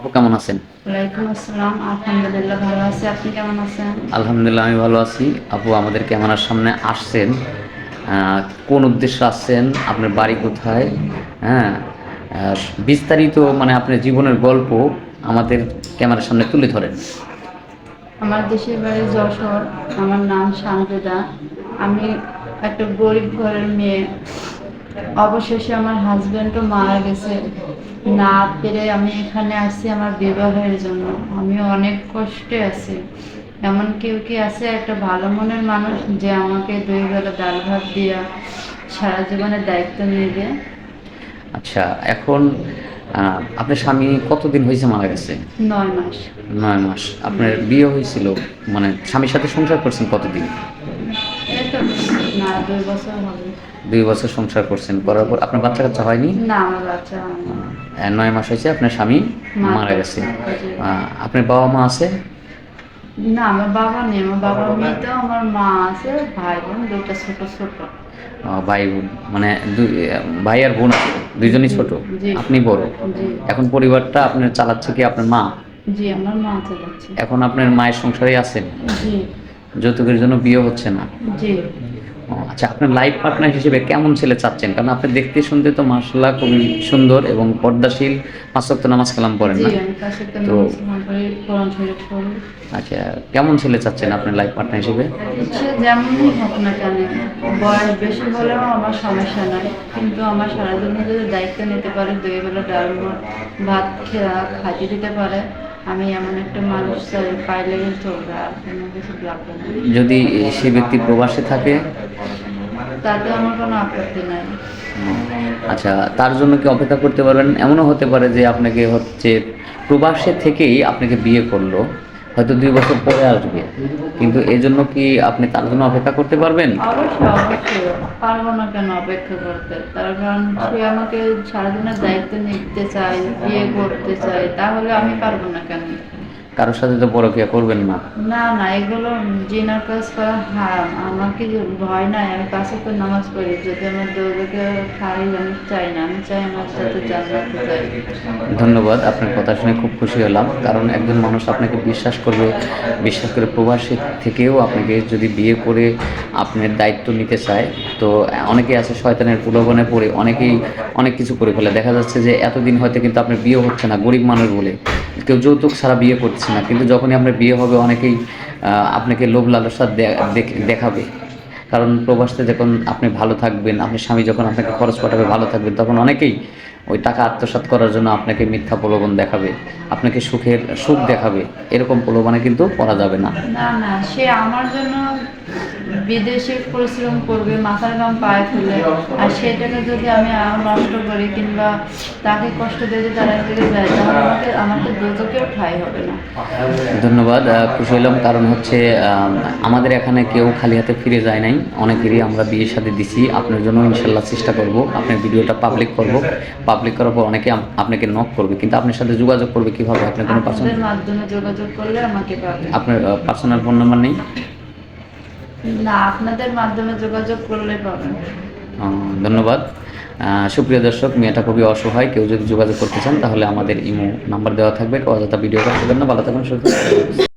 আপু কেমন আছেন? ওয়ালাইকুম আসসালাম আলহামদুলিল্লাহ ভালো আছি। আপনি কেমন আছেন? আলহামদুলিল্লাহ আমি ভালো আছি। আপু আমাদের ক্যামেরার সামনে আসছেন। কোন উদ্দেশ্যে আসছেন? আপনার বাড়ি কোথায়? হ্যাঁ বিস্তারিত মানে আপনার জীবনের গল্প আমাদের ক্যামেরার সামনে তুলে ধরেন। আমার দেশের বাড়ি যশোর। আমার নাম শান্তিদা আমি একটা গরিব ঘরের মেয়ে। অবশেষে আমার হাজব্যান্ডও মারা গেছে। না পেরে আমি এখানে আসছি আমার বিবাহের জন্য। আমি অনেক কষ্টে আছি। এমন কেউ কি আছে? একটা ভালো মনের মানুষ যে আমাকে দুই বেলা ডাল ভাত দিয়া সারা জীবনের দায়িত্ব নেবে। আচ্ছা এখন আপনার স্বামী কতদিন হয়েছে মারা গেছে? নয় মাস। নয় মাস। আপনার বিয়ে হয়েছিল মানে স্বামীর সাথে সংসার করছেন কতদিন? দুই বছর হবে। দুই বছর সংসার করছেন করার পর আপনার বাচ্চা কাচ্চা হয়নি? না আমার বাচ্চা হয় না। আহ, নয় মাস হয়েছে আপনার স্বামী মারা গেছে। আপনার বাবা মা আছে? না আমার বাবা নেই আমার বাবা মেয়েতেও আমার মা আছে ভাই বোন দুইটা ছোট ছোট। ভাই বোন মানে ভাই আর বোন আছে, দুইজনই ছোট? আপনি বড়? এখন পরিবারটা আপনার চালাচ্ছে কি আপনার মা? জি আমার মা চালাচ্ছে। এখন আপনার মায়ের সংসারে আছেন? জি। যৌতুকের জন্য বিয়ে হচ্ছে না? জি। আচ্ছা আপনার লাইফ পার্টনার হিসেবে কেমন ছেলে চাচ্ছেন? কারণ আপনি দেখতে শুনতে তো মার্শাল্লাহ খুবই সুন্দর এবং পর্দাশীল। পাঁচক্ত নামাজ কালাম পড়েন না? তো আচ্ছা কেমন ছেলে চাচ্ছেন আপনার লাইফ পার্টনার হিসেবে? যেমনই হোক না কেন বয়স বেশি হলেও আমার সমস্যা নাই। কিন্তু আমার সারাদিন যদি দায়িত্ব নিতে পারে দুই বেলা ডাল ভাত- ভাত খেয়া খাইতে দিতে পারে। আমি এমন একটা মানুষ চাই পাইলে চলবে আর কোনো কিছু লাগবে না। যদি সে ব্যক্তি প্রবাসে থাকে? তাতে আমার কোনো আপত্তি নাই। আচ্ছা তার জন্য কি অপেক্ষা করতে পারবেন? এমনও হতে পারে যে আপনাকে হচ্ছে প্রবাসে থেকেই আপনাকে বিয়ে করল। হয়তো দুই বছর পরে আসবে। কিন্তু এই জন্য কি আপনি তার জন্য অপেক্ষা করতে পারবেন? অবশ্যই অবশ্যই। পারব না কেন অপেক্ষা করতে? তার কারণ সে আমাকে সারাদিনের দায়িত্ব নিতে চায়, বিয়ে করতে চায়, তাহলে আমি পারব না কেন? কারোর সাথে তো বড় পরকিয়া করবেন না। না না এগুলো জিনার কাজ করা হারাম আমাকে যে ভয় নাই আমি পাশে তো নামাজ পড়ি যদি আমার দৌড়কে খাই আমি চাই না আমি চাই আমার সাথে জান্নাতে যাই ধন্যবাদ আপনার কথা শুনে খুব খুশি হলাম কারণ একজন মানুষ আপনাকে বিশ্বাস করবে বিশ্বাস করে প্রবাসী থেকেও আপনাকে যদি বিয়ে করে আপনার দায়িত্ব নিতে চায় তো অনেকেই আছে শয়তানের প্রলোভনে পড়ে অনেকেই অনেক কিছু করে ফেলে। দেখা যাচ্ছে যে এতদিন হয়তো কিন্তু আপনার বিয়ে হচ্ছে না গরিব মানুষ বলে। কেউ যৌতুক ছাড়া বিয়ে করছে না, কিন্তু যখনই আমরা বিয়ে হবে অনেকেই আপনাকে লোভ লালসা দেখাবে। কারণ প্রবাসে যখন আপনি ভালো থাকবেন, আপনার স্বামী যখন আপনাকে খরচ পাঠাবে, ভালো থাকবেন, তখন অনেকেই ওই টাকা আত্মসাৎ করার জন্য আপনাকে মিথ্যা প্রলোভন দেখাবে আপনাকে সুখের সুখ দেখাবে এরকম প্রলোভনে কিন্তু পড়া যাবে না। না না সে আমার জন্য বিদেশে পরিশ্রম করবে মাথার গাম পায়ে ফেলে আর সেটাকে যদি আমি নষ্ট করি কিংবা তাকে কষ্ট দিয়ে যদি তারা দিকে যায় তাহলে আমাকে আমাকে দুটোকেও ঠাই হবে না। ধন্যবাদ খুশি হলাম কারণ হচ্ছে আমাদের এখানে কেউ খালি হাতে ফিরে যায় নাই। অনেকেরই আমরা বিয়ের সাথে দিছি আপনার জন্য ইনশাল্লাহ চেষ্টা করব আপনার ভিডিওটা পাবলিক করব। পাবলিক করার পর অনেকে আপনাকে নক করবে কিন্তু আপনার সাথে যোগাযোগ করবে কীভাবে? আপনার কোনো পার্সোনাল মাধ্যমে যোগাযোগ করলে আমাকে পাবে। আপনার পার্সোনাল ফোন নাম্বার নেই? না আপনাদের মাধ্যমে যোগাযোগ করলে পাবেন ধন্যবাদ। সুপ্রিয় দর্শক মেয়েটা খুবই অসহায় কেউ যদি যোগাযোগ করতে চান তাহলে আমাদের ইমো নাম্বার দেওয়া থাকবে। অযথা ভিডিও করতে না ভালো থাকবেন সুস্থ।